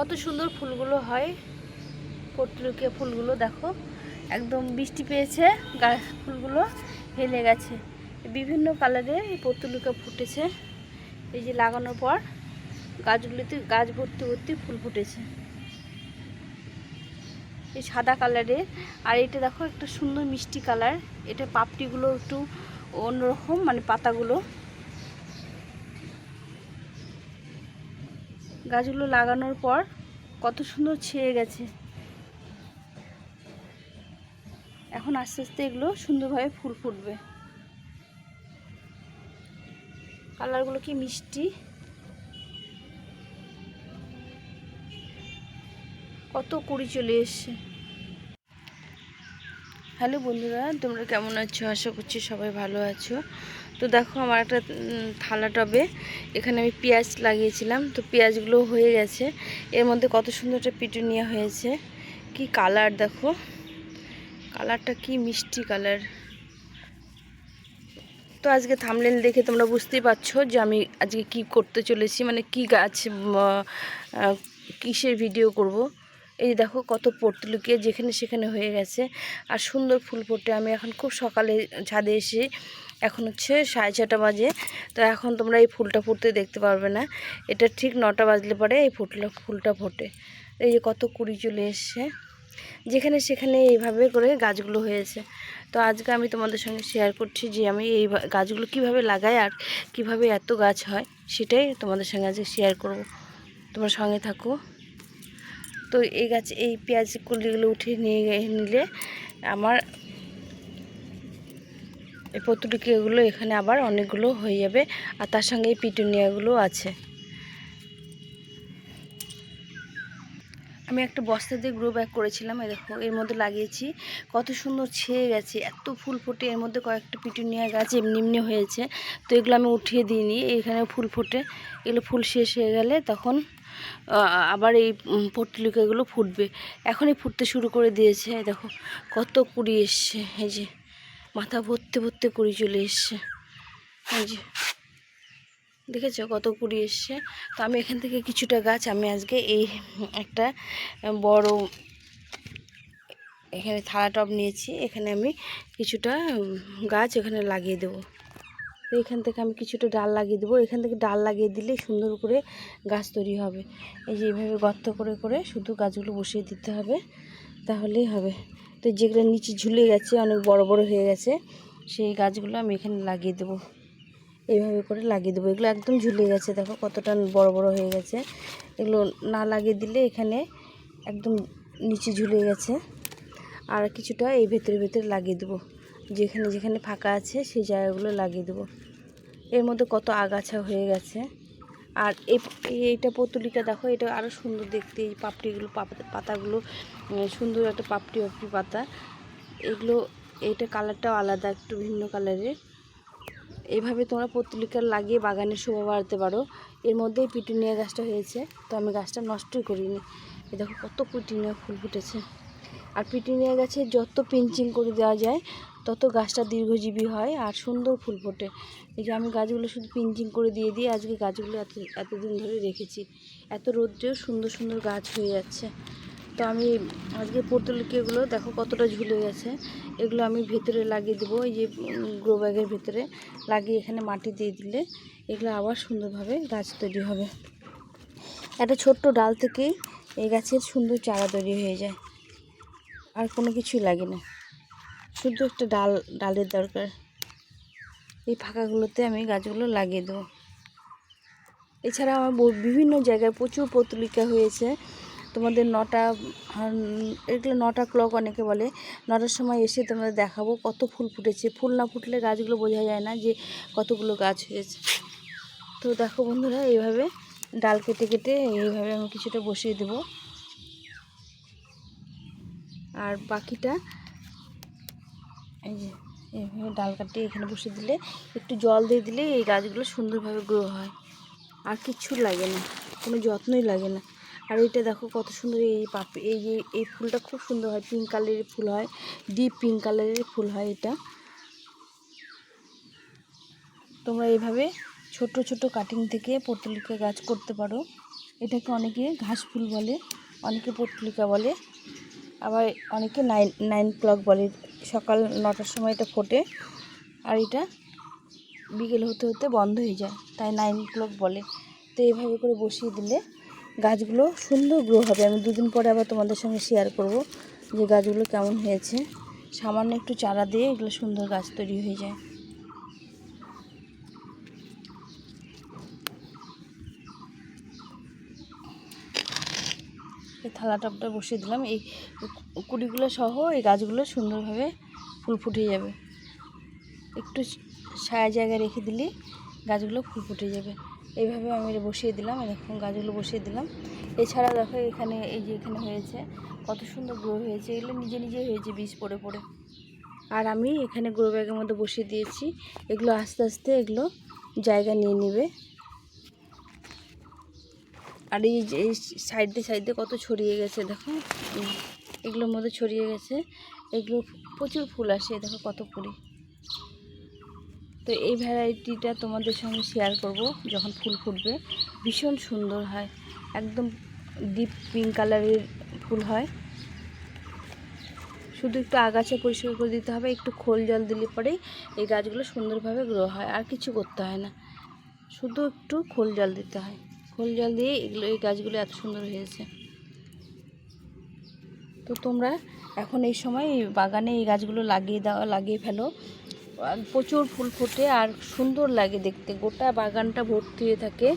কত সুন্দর ফুলগুলো হয়। পটলুকিয়া ফুলগুলো দেখো, একদম বৃষ্টি পেয়েছে, গাছ ফুলগুলো হেলে গেছে। বিভিন্ন কালারে এই ফুটেছে, এই যে লাগানোর পর গাছগুলিতে গাছ ভর্তি ভর্তি ফুল ফুটেছে। এই সাদা কালারের আর এটা দেখো একটা সুন্দর মিষ্টি কালার, এটা পাপড়িগুলো একটু অন্যরকম মানে পাতাগুলো। গাছগুলো লাগানোর পর কত সুন্দর ছেয়ে গেছে। এখন আস্তে আস্তে এগুলো সুন্দরভাবে ফুল ফুটবে। কালারগুলো কি মিষ্টি। কত কুড়ি চলে এসছে। হ্যালো বন্ধুরা, তোমরা কেমন আছো? আশা করছি সবাই ভালো আছো। তো দেখো আমার একটা থালা টবে, এখানে আমি পেঁয়াজ লাগিয়েছিলাম। তো পেঁয়াজগুলো হয়ে গেছে। এর মধ্যে কত সুন্দর একটা পিটুনিয়া হয়েছে। কি কালার দেখো। কালারটা কি মিষ্টি কালার। তো আজকে থামলেন দেখে তোমরা বুঝতেই পারছ যে আমি আজকে কি করতে চলেছি মানে কি গাছ কিসের ভিডিও করব। এই দেখো কত পর্তুলুকিয়ে যেখানে সেখানে হয়ে গেছে। আর সুন্দর ফুল ফোটে। আমি এখন খুব সকালে ছাদে এসে এখন হচ্ছে সাড়ে ছটা বাজে। তো এখন তোমরা এই ফুলটা ফুটতে দেখতে পারবে না। এটা ঠিক নটা বাজলে পরে এই ফুলটা ফুলটা ফোটে। এই যে কত কুড়ি চলে এসছে। যেখানে সেখানে এইভাবে করে গাছগুলো হয়েছে। তো আজকে আমি তোমাদের সঙ্গে শেয়ার করছি যে আমি এই গাছগুলো কীভাবে লাগাই আর কীভাবে এত গাছ হয়, সেটাই তোমাদের সঙ্গে আজকে শেয়ার করব। তোমার সঙ্গে থাকো। তো এই গাছ, এই পেঁয়াজ কুলিগুলো উঠে নিয়ে নিলে আমার এই পত্রিকাগুলো এখানে আবার অনেকগুলো হয়ে যাবে। আর তার সঙ্গে এই পিটুনিয়াগুলো আছে। আমি একটা বস্তা দিয়ে গ্রো ব্যাগ করেছিলাম, এই দেখো, এর মধ্যে লাগিয়েছি। কত সুন্দর ছেয়ে গেছে, এত ফুল ফুটে, এর মধ্যে কয়েকটা পিটুনিয়া গাছ এমনি এমনি হয়েছে। তো এগুলো আমি উঠিয়ে দিইনি এখানে ফুল ফুটে। এগুলো ফুল শেষ হয়ে গেলে তখন আবার এই পটলিকাগুলো ফুটবে। এখনই ফুটতে শুরু করে দিয়েছে দেখো, কত কুড়ি এসছে, এই যে, মাথা ভরতে ভরতে কুড়ি চলে এসছে, এই যে। দেখেছ কত কুড়ি এসছে? তো আমি এখান থেকে কিছুটা গাছ, আমি আজকে এই, একটা বড়, এখানে থালা টব নিয়েছি, এখানে আমি কিছুটা গাছ এখানে লাগিয়ে দেবো। তো এখান থেকে আমি কিছুটা ডাল লাগিয়ে দেবো। এখান থেকে ডাল লাগিয়ে দিলে সুন্দর করে গাছ তৈরি হবে। এই যে এইভাবে গর্ত করে করে শুধু গাছগুলো বসিয়ে দিতে হবে। তাহলেই হবে। তো যেগুলো নিচে ঝুলে গেছে, অনেক বড় বড় হয়ে গেছে, সেই গাছগুলো আমি এখানে লাগিয়ে দেবো। এইভাবে করে লাগিয়ে দেবো। এগুলো একদম ঝুলে গেছে, দেখো কতটা বড় বড় হয়ে গেছে। এগুলো না লাগিয়ে দিলে এখানে একদম নিচে ঝুলে গেছে। আর কিছুটা এই ভেতরে ভেতরে লাগিয়ে দেবো। যেখানে যেখানে ফাঁকা আছে সেই জায়গাগুলো লাগিয়ে দেবো। এর মধ্যে কত আগাছা হয়ে গেছে। আর এই, এইটা পতুলিটা দেখো, এটা আরও সুন্দর দেখতে। এই পাপড়িগুলো পাতা পাতাগুলো সুন্দর একটা পাপড়ি পাপড়ি পাতা। এগুলো, এইটা কালারটাও আলাদা, একটু ভিন্ন কালারের। এইভাবে তোমরা পত্রিকা লাগিয়ে বাগানে শোভা বাড়াতে পারো। এর মধ্যেই পিটুনিয়া গাছটা হয়েছে, তো আমি গাছটা নষ্টই করিনি। এ দেখো কত পিটুনিয়া ফুল ফুটেছে। আর পিটুনিয়া গাছে যত পিঞ্চিং করে দেওয়া যায়, তত গাছটা দীর্ঘজীবী হয় আর সুন্দর ফুল ফোটে। এই যে আমি গাছগুলো শুধু পিঞ্চিং করে দিয়ে দিয়ে আজকে গাছগুলো এত, এতদিন ধরে রেখেছি। এত রৌদ্রেও সুন্দর সুন্দর গাছ হয়ে যাচ্ছে। তো আমি আজকে পর্তুলিকাগুলো দেখো কতটা ঝুলে গেছে। এগুলো আমি ভেতরে লাগিয়ে দেবো, এই যে গ্রো ব্যাগের ভেতরে লাগিয়ে এখানে মাটি দিয়ে দিলে এগুলো আবার সুন্দরভাবে গাছ তৈরি হবে। একটা ছোট্ট ডাল থেকেই এই গাছের সুন্দর চারা তৈরি হয়ে যায়। আর কোনো কিছুই লাগে না শুধু একটা ডাল, ডালের দরকার। এই ফাঁকাগুলোতে আমি গাছগুলো লাগিয়ে দেবো। এছাড়া আমার বিভিন্ন জায়গায় প্রচুর পত্রিকা হয়েছে। তোমাদের নটা এগুলো নটা ক্লক অনেকে বলে। নটার সময় এসে তোমাদের দেখাবো কত ফুল ফুটেছে। ফুল না ফুটলে গাছগুলো বোঝা যায় না যে কতগুলো গাছ হয়েছে। তো দেখো বন্ধুরা, এইভাবে ডাল কেটে কেটে এইভাবে আমি কিছুটা বসিয়ে দেবো। আর বাকিটা এই যে এইভাবে ডাল কাটিয়ে এখানে বসে দিলে, একটু জল দিয়ে দিলে এই গাছগুলো সুন্দরভাবে গ্রো হয়। আর কিচ্ছু লাগে না, কোনো যত্নই লাগে না। আর এইটা দেখো কত সুন্দর এই পাপড়ি এই যে, এই ফুলটা খুব সুন্দর হয় পিঙ্ক কালারের ফুল হয় ডিপ পিঙ্ক কালারের ফুল হয় এটা। তোমরা এইভাবে ছোট ছোট কাটিং থেকে পর্তুলিকা গাছ করতে পারো। এটাকে অনেকে ঘাস ফুল বলে, অনেকে পত্রিকা বলে। আবার অনেকে নাইন নাইন ক্লক বলে, সকাল নটার সময় এটা ফোটে। আর এটা বিকেল হতে হতে বন্ধ হয়ে যায়, তাই নাইন ক্লক বলে। তো এইভাবে করে বসিয়ে দিলে গাছগুলো সুন্দর গ্রো হবে। আমি দুদিন পরে আবার তোমাদের সঙ্গে শেয়ার করব যে গাছগুলো কেমন হয়েছে। সামান্য একটু চারা দিয়ে এগুলো সুন্দর গাছ তৈরি হয়ে যায়। এই থালা টাপটা বসিয়ে দিলাম। এই কুড়িগুলো সহ এই গাছগুলো সুন্দরভাবে ফুল ফুটে যাবে। একটু ছায়া জায়গায় রেখে দিলে গাছগুলো ফুল ফুটে যাবে। এইভাবে আমি বসিয়ে দিলাম, এরকম গাছগুলো বসিয়ে দিলাম। এছাড়া দেখো এখানে, এই যে এখানে হয়েছে, কত সুন্দর গ্রো হয়েছে। এগুলো নিজে নিজে হয়েছে বীজ পড়ে পড়ে। আর আমি এখানে গ্রো ব্যাগের মধ্যে বসিয়ে দিয়েছি। এগুলো আস্তে আস্তে এগুলো জায়গা নিয়ে নেবে। আর এই যে, এই সাইডে সাইডে কত ছড়িয়ে গেছে, দেখো। এগুলোর মধ্যে ছড়িয়ে গেছে। এগুলো প্রচুর ফুল আসে দেখো কত কুড়ি তো এই ভ্যারাইটিটা তোমাদের সঙ্গে শেয়ার করব, যখন ফুল ফুটবে। ভীষণ সুন্দর হয়, একদম ডিপ পিঙ্ক কালারের ফুল হয়। শুধু একটু আগাছা পরিষ্কার করে দিতে হবে, একটু খোল জল দিলে পরেই এই গাছগুলো সুন্দরভাবে গ্রো হয়, আর কিছু করতে হয় না। শুধু একটু খোল জল দিতে হয়। খোল জল দিয়ে এগুলো, এই গাছগুলো এত সুন্দর হয়েছে। তো তোমরা এখন এই সময় বাগানে এই গাছগুলো লাগিয়ে দাও, লাগিয়ে ফেলো। প্রচুর ফুল ফোটে আর সুন্দর লাগে দেখতে। গোটা বাগানটা ভর্তি হয়ে থাকে।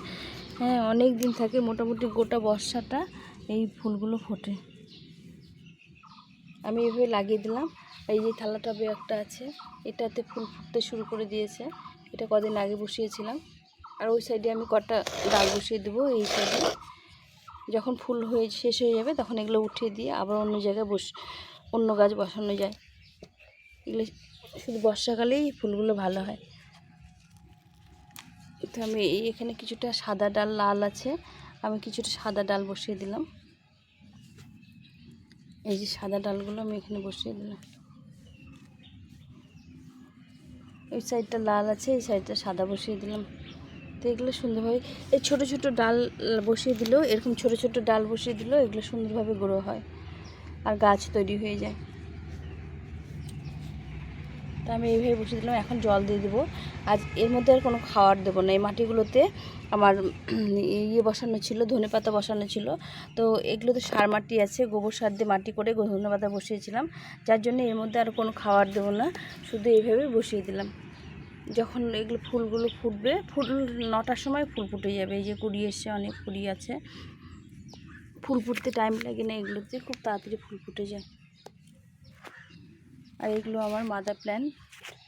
হ্যাঁ অনেক দিন থাকে মোটামুটি গোটা বর্ষাটা এই ফুলগুলো ফোটে। আমি এভাবে লাগিয়ে দিলাম। এই যে থালা টবে একটা আছে, এটাতে ফুল ফুটতে শুরু করে দিয়েছে। এটা কদিন আগে বসিয়েছিলাম। আর ওই সাইডে আমি কটা ডাল বসিয়ে দেবো, এই সাইডে। যখন ফুল হয়ে শেষ হয়ে যাবে, তখন এগুলো উঠিয়ে দিয়ে আবার অন্য জায়গায় বস, অন্য গাছ বসানো যায়। এগুলো শুধু বর্ষাকালেই ফুলগুলো ভালো হয়। তো আমি এই এখানে কিছুটা সাদা ডাল, লাল আছে। আমি কিছুটা সাদা ডাল বসিয়ে দিলাম। এই যে সাদা ডালগুলো আমি এখানে বসিয়ে দিলাম। এই সাইডটা লাল আছে, এই সাইডটা সাদা বসিয়ে দিলাম। তো এগুলো সুন্দরভাবে এই ছোটো ছোটো ডাল বসিয়ে দিলেও এরকম ছোটো ছোটো ডাল বসিয়ে দিলেও এগুলো সুন্দরভাবে গ্রো হয় আর গাছ তৈরি হয়ে যায়। তো আমি এইভাবে বসিয়ে দিলাম, এখন জল দিয়ে দেবো। আজ এর মধ্যে আর কোনো খাবার দেবো না। এই মাটিগুলোতে আমার ইয়ে বসানো ছিল, ধনে পাতা বসানো ছিল। তো এগুলোতে সার মাটি আছে, গোবর সার দিয়ে মাটি করে ধনে পাতা বসিয়েছিলাম। যার জন্য এর মধ্যে আর কোনো খাবার দেবো না, শুধু এইভাবে বসিয়ে দিলাম। যখন এগুলো ফুলগুলো ফুটবে, ফুল নটার সময় ফুল ফুটে যাবে। এই যে কুড়ি এসছে, অনেক কুড়ি আছে। ফুল ফুটতে টাইম লাগে না এগুলোতে খুব তাড়াতাড়ি ফুল ফুটে যায়। আর এগুলো আমার মাদার প্ল্যান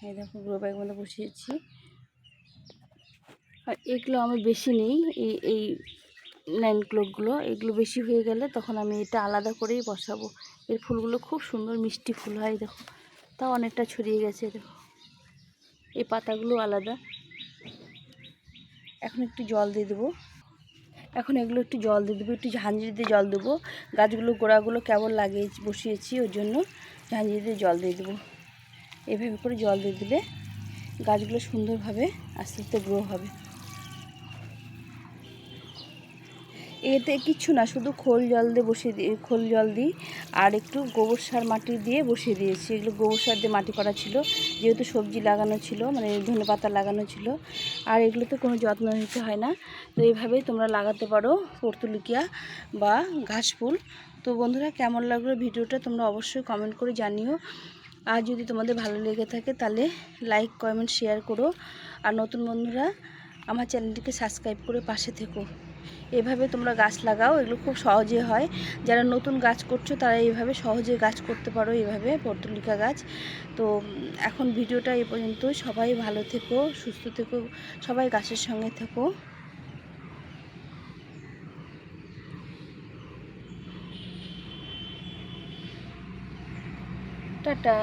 এই দেখো গ্রো ব্যাগ বসিয়েছি। আর এগুলো আমার বেশি নেই, এই এই নাইন ক্লোকগুলো এগুলো বেশি হয়ে গেলে তখন আমি এটা আলাদা করেই বসাবো। এর ফুলগুলো খুব সুন্দর মিষ্টি ফুল হয়, দেখো। তাও অনেকটা ছড়িয়ে গেছে, দেখো। এই পাতাগুলো আলাদা। এখন একটু জল দিয়ে দেবো। এখন এগুলো একটু জল দিয়ে দেবো, একটু ঝাঁঝরি দিয়ে জল দেবো। গাছগুলো, গোড়াগুলো কেমন লাগিয়ে বসিয়েছি ওর জন্য ঝাঁঝরি দিয়ে জল দিয়ে দেবো। এভাবে করে জল দিয়ে দিলে গাছগুলো সুন্দরভাবে আস্তে আস্তে গ্রো হবে। এতে কিচ্ছু না, শুধু খোল জল দিয়ে বসিয়ে দিয়ে, খোল জল দিই আর একটু গোবর সার মাটি দিয়ে বসিয়ে দিয়েছি। এগুলো গোবর সার দিয়ে মাটি করা ছিল, যেহেতু সবজি লাগানো ছিল মানে ধনে পাতা লাগানো ছিল, আর এগুলোতে কোনো যত্ন নিতে হয় না। তো এইভাবেই তোমরা লাগাতে পারো পর্তুলিকিয়া বা ঘাস ফুল। তো বন্ধুরা, কেমন লাগল ভিডিওটা তোমরা অবশ্যই কমেন্ট করে জানিও। আর যদি তোমাদের ভালো লেগে থাকে তাহলে লাইক কমেন্ট শেয়ার করো। আর নতুন বন্ধুরা, আমার চ্যানেলটিকে সাবস্ক্রাইব করে পাশে থেকো। এভাবে তোমরা গাছ লাগাও, এগুলো খুব সহজে হয়। যারা নতুন গাছ করছ, তারা এইভাবে সহজে গাছ করতে পারো, এইভাবে পর্তুলিকা গাছ। তো, এখন ভিডিওটা এ পর্যন্ত সবাই ভালো থেকো, সুস্থ থেকো, সবাই গাছের সঙ্গে থেকো। টাটা।